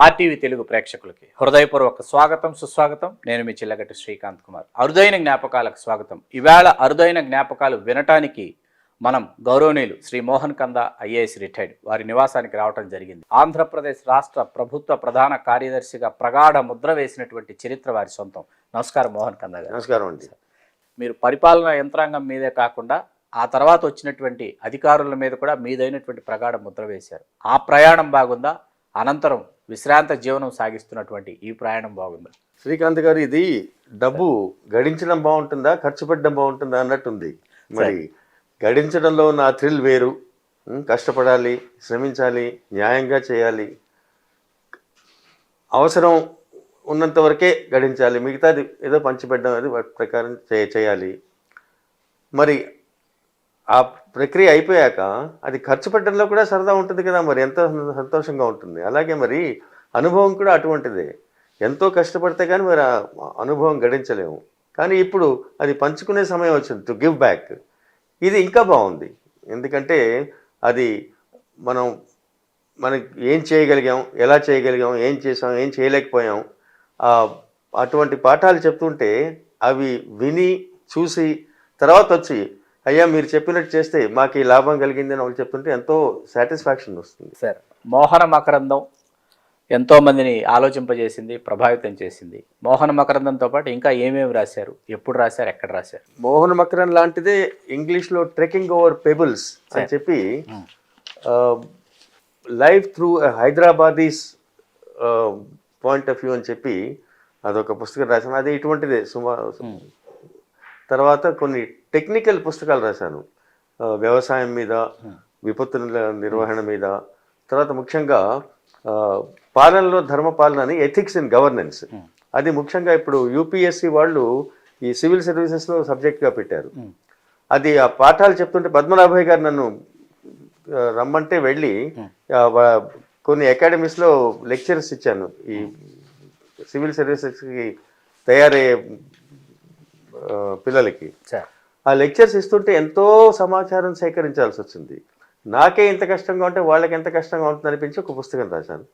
RTV Telugu ప్రేక్షకులకి హృదయపూర్వక స్వాగతం సుస్వాగతం. నేను మీ చిల్లగట్టి శ్రీకాంత్ కుమార్. అరుదైన జ్ఞాపకాలకు స్వాగతం. ఇవాళ అరుదైన జ్ఞాపకాలు వినటానికి మనం గౌరవనీయులు శ్రీ మోహన్ కంద ఐఏఎస్ రిటైర్డ్. వారి నివాసానికి రావటం జరిగింది. ఆంధ్రప్రదేశ్ రాష్ట్ర ప్రభుత్వ ప్రధాన కార్యదర్శిగా ప్రగాఢ ముద్ర వేసినటువంటి చరిత్ర వారి సొంతం. నమస్కారం మోహన్ కంద గారు. నమస్కారం అండి. మీరు పరిపాలనా యంత్రాంగం మీదే కాకుండా ఆ తర్వాత వచ్చినటువంటి అధికారుల మీద కూడా మీదైనటువంటి ప్రగాఢ ముద్ర వేశారు. ఆ ప్రయాణం బాగుందా? అనంతరం విశ్రాంత జీవనం సాగిస్తున్నటువంటి ఈ ప్రయాణం బాగుందా. శ్రీకాంత్ గారు ఇది డబ్బు గడించడం బాగుంటుందా ఖర్చు పెట్టడం బాగుంటుందా అన్నట్టుంది. మరి గడించడంలో ఉన్న థ్రిల్ వేరు. కష్టపడాలి శ్రమించాలి న్యాయంగా చేయాలి. అవసరం ఉన్నంత వరకే గడించాలి. మిగతాది ఏదో పంచిపెట్టడం అది వాటి ప్రకారం చే- చేయాలి. మరి ఆ ప్రక్రియ అయిపోయాక అది ఖర్చు పెట్టడంలో కూడా సరదా ఉంటుంది కదా మరి ఎంతో సంతోషంగా ఉంటుంది. అలాగే మరి అనుభవం కూడా అటువంటిదే. ఎంతో కష్టపడితే కానీ మరి అనుభవం గడించలేము. కానీ ఇప్పుడు అది పంచుకునే సమయం వచ్చింది టు గివ్ బ్యాక్ ఇది ఇంకా బాగుంది. ఎందుకంటే అది మనం మనకి ఏం చేయగలిగాం ఎలా చేయగలిగాం ఏం చేసాం ఏం చేయలేకపోయాం అటువంటి పాఠాలు చెప్తుంటే అవి విని చూసి తర్వాత వచ్చి అయ్యా మీరు చెప్పినట్టు చేస్తే మాకు ఈ లాభం కలిగింది అని వాళ్ళు చెప్తుంటే ఎంతో సాటిస్ఫాక్షన్ వస్తుంది. సార్ మోహన మకరందం ఎంతో మందిని ఆలోచింపజేసింది ప్రభావితం చేసింది. మోహన మకరందంతో పాటు ఇంకా ఏమేమి రాశారు? ఎప్పుడు రాశారు? ఎక్కడ రాశారు? మోహన్ మకరన్ లాంటిదే ఇంగ్లీష్లో ట్రెక్కింగ్ ఓవర్ పెబుల్స్ అని చెప్పి life through Hyderabadis point of view అని చెప్పి అదొక పుస్తకం రాశాను. అది ఇటువంటిదే సుమారు తర్వాత కొన్ని టెక్నికల్ పుస్తకాలు రాశాను. వ్యవసాయం మీద విపత్తుల నిర్వహణ మీద. తర్వాత ముఖ్యంగా పాలనలో ధర్మ పాలన అని ఎథిక్స్ ఇన్ గవర్నెన్స్ అది ముఖ్యంగా ఇప్పుడు యూపీఎస్సి వాళ్ళు ఈ సివిల్ సర్వీసెస్లో సబ్జెక్ట్గా పెట్టారు. అది ఆ పాఠాలు చెప్తుంటే పద్మనాభయ్య గారు నన్ను రమ్మంటే వెళ్ళి వా- కొన్ని అకాడమీస్లో లెక్చర్స్ ఇచ్చాను. ఈ సివిల్ సర్వీసెస్కి తయారయ్యే పిల్లలకి. ఆ లెక్చర్స్ ఇస్తుంటే ఎంతో సమాచారం సేకరించాల్సి వచ్చింది. నాకే ఇంత కష్టంగా ఉంటే వాళ్ళకి ఎంత కష్టంగా ఉంటుంది అనిపించి ఒక పుస్తకం రాశాను.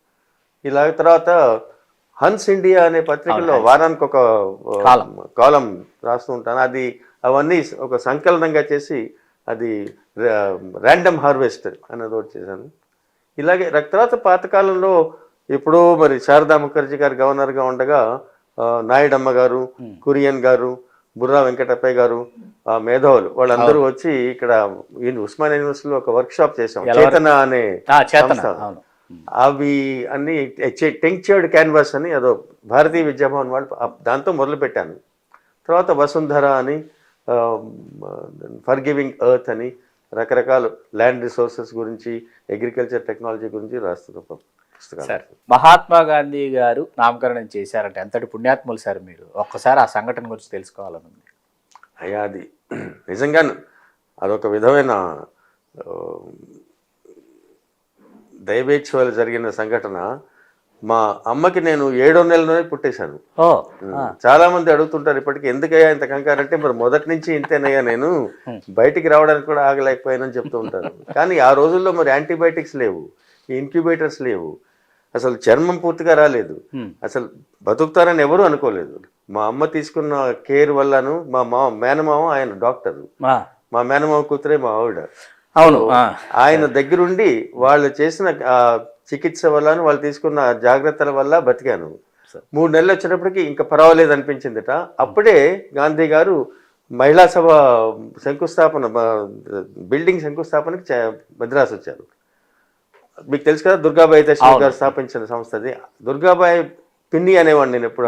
ఇలా తర్వాత హన్స్ ఇండియా అనే పత్రికలో వారానికి ఒక కాలం. రాస్తూ ఉంటాను. అది అవన్నీ ఒక సంకలనంగా చేసి అది ర్యాండమ్ హార్వెస్ట్ అనేది ఒకటి చేశాను. ఇలాగే తర్వాత పాతకాలంలో ఎప్పుడో మరి శారదా ముఖర్జీ గారు గవర్నర్గా ఉండగా నాయుడమ్మ గారు కురియన్ గారు బుర్రా వెంకటప్పయ్య గారు ఆ మేధావులు వాళ్ళందరూ వచ్చి ఇక్కడ ఉస్మాన్ యూనివర్సిటీలో ఒక వర్క్? షాప్ చేసాం చేతన అనే అవి అన్ని టెంక్చర్డ్ క్యాన్వాస్ అని అదో భారతీయ విద్యాభవన్ వాళ్ళు దాంతో మొదలు పెట్టాను. తర్వాత వసుంధర అని ఫర్ గివింగ్ ఎర్త్ అని రకరకాల ల్యాండ్ రిసోర్సెస్ గురించి అగ్రికల్చర్ టెక్నాలజీ గురించి రాస్తున్న సార్. మహాత్మా గాంధీ గారు నామకరణం చేశారంటే. ఎంతటి పుణ్యాత్ములు సార్ మీరు? ఒక్కసారి ఆ సంఘటన గురించి తెలుసుకోవాలని ఉంది. అయ్యా అది నిజంగా అదొక విధమైన ఆ, దైవేచ్ఛలు జరిగిన సంఘటన. మా అమ్మకి నేను ఏడో నెలలోనే పుట్టేశాను. చాలా మంది అడుగుతుంటారు ఇప్పటికి ఎందుకయ్యా ఇంత కంగారు? అంటే మరి మొదటి నుంచి ఇంతేనయ్యా నేను బయటికి రావడానికి కూడా ఆగలేకపోయానని చెప్తూ ఉంటారు. కానీ ఆ రోజుల్లో మరి యాంటీబయాటిక్స్ లేవు ఇంక్యుబేటర్స్ లేవు. అసలు చర్మం పూర్తిగా రాలేదు. అసలు బతుకుతారని ఎవరు అనుకోలేదు. మా అమ్మ తీసుకున్న కేర్ వల్లను మా మా మేనమామ ఆయన డాక్టర్. మా మేనమామ కూతురే మా ఆవిడ. అవును. ఆయన దగ్గరుండి వాళ్ళు చేసిన ఆ, చికిత్స వల్ల వాళ్ళు తీసుకున్న జాగ్రత్తల వల్ల బతికాను. మూడు నెలలు వచ్చేటప్పటికి ఇంకా పర్వాలేదు అనిపించిందిట. అప్పుడే గాంధీ గారు మహిళా సభ శంకుస్థాపన బిల్డింగ్ శంకుస్థాపనకి మద్రాసు వచ్చారు. మీకు తెలుసు కదా దుర్గాబాయి దర్శన్ గారు స్థాపించిన సంస్థ అది దుర్గాబాయి పిన్ని అనేవాడిని నేను ఎప్పుడు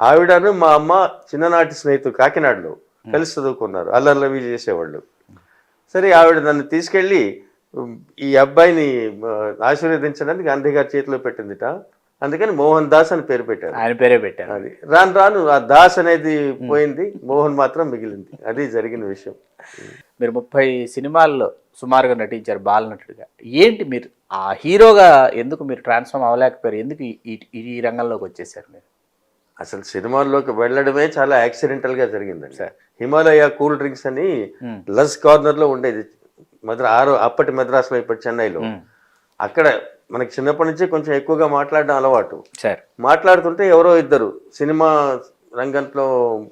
ఆవిడను. మా అమ్మ చిన్ననాటి స్నేహితుడు కాకినాడలో కలిసి చదువుకున్నారు. అల్లర్లవి చేసేవాళ్ళు. సరే ఆవిడ నన్ను తీసుకెళ్ళి ఈ అబ్బాయిని ఆశీర్వదించడానికి గాంధీ గారి చేతిలో పెట్టిందిట. అందుకని మోహన్ దాస్ అని పేరు పెట్టారు. ఆయన పేరే పెట్టారు. అది. రాను రాను ఆ దాస్ అనేది పోయింది. మోహన్ మాత్రం మిగిలింది. అది జరిగిన విషయం. మీరు ముప్పై సినిమాల్లో సుమారుగా నటించారు బాలనటుడిగా ఏంటి మీరు ఆ హీరోగా ఎందుకు మీరు ట్రాన్స్ఫార్మ్ అవ్వలేకపోయారు? ఎందుకు ఈ- రంగంలోకి వచ్చేసారు మీరు? అసలు సినిమాల్లోకి వెళ్ళడమే చాలా యాక్సిడెంటల్గా జరిగిందండి. హిమాలయ కూల్ డ్రింక్స్ అని. లస్ కార్నర్లో ఉండేది. మద్రా ఆరో అప్పటి మద్రాసులో ఇప్పుడు చెన్నైలో. అక్కడ మనకి చిన్నప్పటి నుంచి కొంచెం ఎక్కువగా మాట్లాడడం అలవాటు. సార్. మాట్లాడుతుంటే ఎవరో ఇద్దరు సినిమా రంగంలో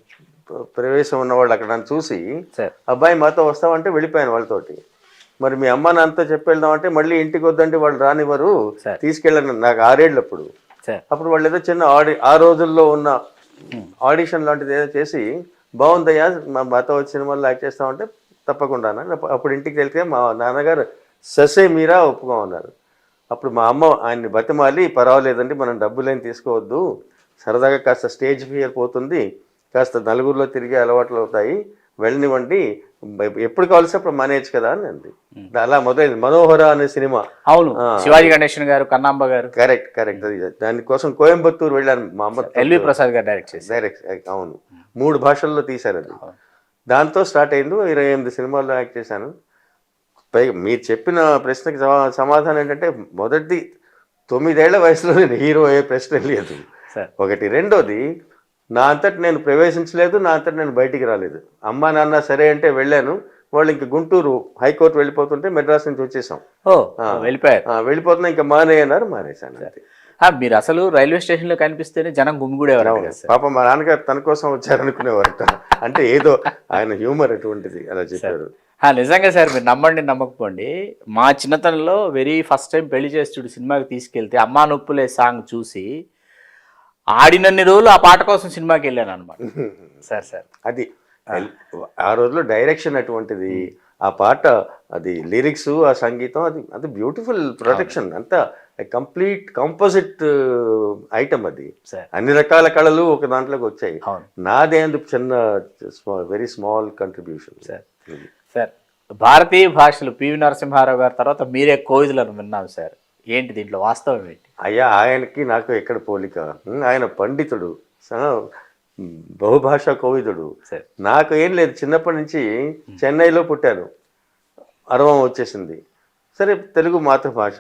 ప్రవేశం ఉన్నవాళ్ళు అక్కడ నన్ను చూసి సార్. అబ్బాయి మాతో వస్తామంటే వెళ్ళిపోయాను వాళ్ళతోటి. మరి మీ అమ్మ నాన్నతో చెప్పి వెళ్దామంటే మళ్ళీ ఇంటికి వద్దంటే వాళ్ళు రానివ్వరు. తీసుకెళ్ళను నాకు ఆరేళ్ళప్పుడు అప్పుడు వాళ్ళు ఏదో చిన్న ఆడి ఆ రోజుల్లో ఉన్న ఆడిషన్ లాంటిది ఏదో చేసి బాగుందయ్యా మా మాతో వచ్చి సినిమాల్లో యాక్ట్ చేస్తామంటే తప్పకుండా అప్పుడు ఇంటికి వెళ్తే మా నాన్నగారు ససే మీరా ఒప్పుకోమన్నారు అప్పుడు మా అమ్మ ఆయన్ని బతిమాలి పర్వాలేదండి మనం డబ్బులేం తీసుకోవద్దు. సరదాగా కాస్త స్టేజ్ ఫియర్ పోతుంది. కాస్త నలుగురిలో తిరిగే అలవాట్లు అవుతాయి. వెళ్ళనివ్వండి. ఎప్పుడు కావాల్సి అప్పుడు మానేయచ్చు కదా అని అంది. అలా మొదలైంది. మనోహర అనే సినిమా. అవును. శివాజీ గణేషన్ గారు కన్నాంబ గారు. Correct correct. అది దానికోసం కోయంబత్తూరు వెళ్ళాను మా అమ్మ ఎల్వి ప్రసాద్ గారు డైరెక్ట్ చేశారు. డైరెక్ట్ అవును. మూడు భాషల్లో తీశారు అది. దాంతో స్టార్ట్ అయింది. ఇరవై ఎనిమిది సినిమాల్లో యాక్ట్ చేశాను. పైగా మీరు చెప్పిన ప్రశ్నకి సమా- సమాధానం ఏంటంటే మొదటిది తొమ్మిదేళ్ళ వయసులో నేను హీరో అయ్యే ప్రశ్న లేదు. ఒకటి. రెండోది నా అంతటి నేను ప్రవేశించలేదు నా అంతటి నేను బయటికి రాలేదు. అమ్మా నాన్న సరే అంటే వెళ్ళాను. వాళ్ళు ఇంక గుంటూరు హైకోర్టు వెళ్ళిపోతుంటే మెడ్రాస్ నుంచి వచ్చేసాం. ఓ వెళ్ళిపోయారు. వెళ్ళిపోతున్నా ఇంకా మానేయన్నారు మానేశాను ఆ, మీరు అసలు రైల్వే స్టేషన్లో కనిపిస్తేనే జనం సార్. పాప మా నాన్నగారు తన కోసం వచ్చారనుకునేవారట. అంటే ఏదో ఆయన హ్యూమర్ అటువంటిది అలా చెప్పారు. నిజంగా సార్ మీరు నమ్మండి నమ్మకపోండి. మా చిన్నతనంలో వెరీ ఫస్ట్ టైం పెళ్ళి చేసి చూడు సినిమాకి తీసుకెళ్తే అమ్మా నొప్పులే సాంగ్ చూసి ఆడినన్ని రోజులు ఆ పాట కోసం సినిమాకి వెళ్ళాను అనమాట సార్ సార్. అది ఆ. రోజులో డైరెక్షన్ అటువంటిది ఆ పాట అది లిరిక్స్ ఆ సంగీతం అది అది బ్యూటిఫుల్ ప్రొటెక్షన్ అంతా కంప్లీట్ కాంపోజిట్ ఐటమ్ అది. సార్. అన్ని రకాల కళలు ఒక దాంట్లోకి వచ్చాయి. నాదే అందుకు చిన్న very small contribution sir. Sir భారతీయ భాషలు పివి నరసింహారావు గారి తర్వాత మీరే కోవిదులను విన్నాం సార్. ఏంటి దీంట్లో వాస్తవం ఏంటి? అయ్యా ఆయనకి నాకు ఎక్కడ పోలిక? ఆయన పండితుడు బహుభాషా కోవిదుడు. నాకు ఏం లేదు చిన్నప్పటి నుంచి చెన్నైలో పుట్టాను. అరవం వచ్చేసింది. సరే తెలుగు మాతృభాష.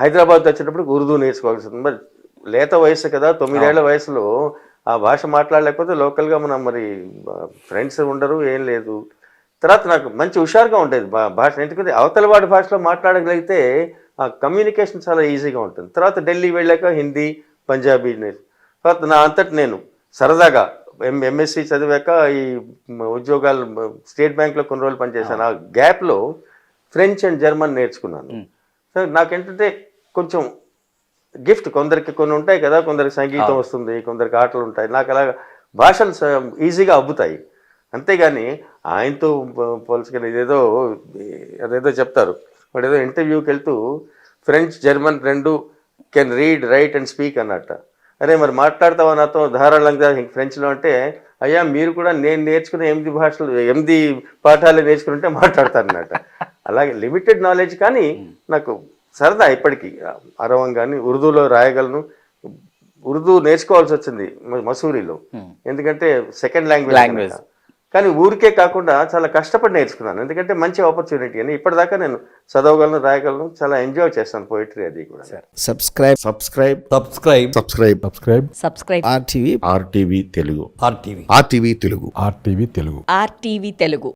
హైదరాబాద్ వచ్చేటప్పుడు ఉర్దూ నేర్చుకోవాల్సి ఉంది మరి లేత వయసు కదా తొమ్మిదేళ్ళ వయసులో ఆ భాష మాట్లాడలేకపోతే లోకల్గా మనం మరి ఫ్రెండ్స్ ఉండరు ఏం లేదు. తర్వాత నాకు మంచి హుషారుగా ఉండేది భాష. ఎందుకంటే అవతల వాడి భాషలో మాట్లాడగలిగితే ఆ కమ్యూనికేషన్ చాలా ఈజీగా ఉంటుంది. తర్వాత ఢిల్లీ వెళ్ళాక హిందీ పంజాబీ తర్వాత నా అంతటి నేను సరదాగా ఎం ఎంఎస్సి చదివాక ఈ ఉద్యోగాలు స్టేట్ బ్యాంక్లో కొన్ని రోజులు పనిచేశాను. ఆ. గ్యాప్లో ఫ్రెంచ్ అండ్ జర్మన్ నేర్చుకున్నాను. సో నాకేంటంటే కొంచెం గిఫ్ట్ కొందరికి కొన్ని ఉంటాయి కదా కొందరికి సంగీతం వస్తుంది కొందరికి ఆటలు ఉంటాయి. నాకు అలా భాషలు ఈజీగా అబ్బుతాయి. అంతేగాని ఆయనతో పోల్చుకుని ఇదేదో అదేదో చెప్తారు. వాడు ఏదో ఇంటర్వ్యూకి వెళ్తూ ఫ్రెంచ్ జర్మన్ రెండు can read write and speak అన్నట్ట. అరే మరి మాట్లాడతావా నాతో? ధారాళంగా ఫ్రెంచ్లో అంటే అయ్యా మీరు కూడా నేను నేర్చుకున్న ఎనిమిది భాషలు ఎనిమిది పాఠాలు నేర్చుకుంటే మాట్లాడతారన్నట్ట. అలాగే లిమిటెడ్ నాలెడ్జ్ కానీ నాకు సరదా ఇప్పటికీ. అరవం కానీ ఉర్దూలో రాయగలను. ఉర్దూ నేర్చుకోవాల్సి వచ్చింది మసూరిలో. ఎందుకంటే సెకండ్ లాంగ్వేజ్ Language. కానీ ఊరికే కాకుండా చాలా కష్టపడి నేర్చుకున్నాను. ఎందుకంటే మంచి ఆపర్చునిటీ అని ఇప్పటిదాకా నేను చదవగలను రాయగలను చాలా ఎంజాయ్ చేస్తాను పోయిటరీ అది కూడా. Subscribe. Subscribe subscribe. Subscribe subscribe subscribe RTV RTV Telugu RTV RTV Telugu RTV Telugu RTV Telugu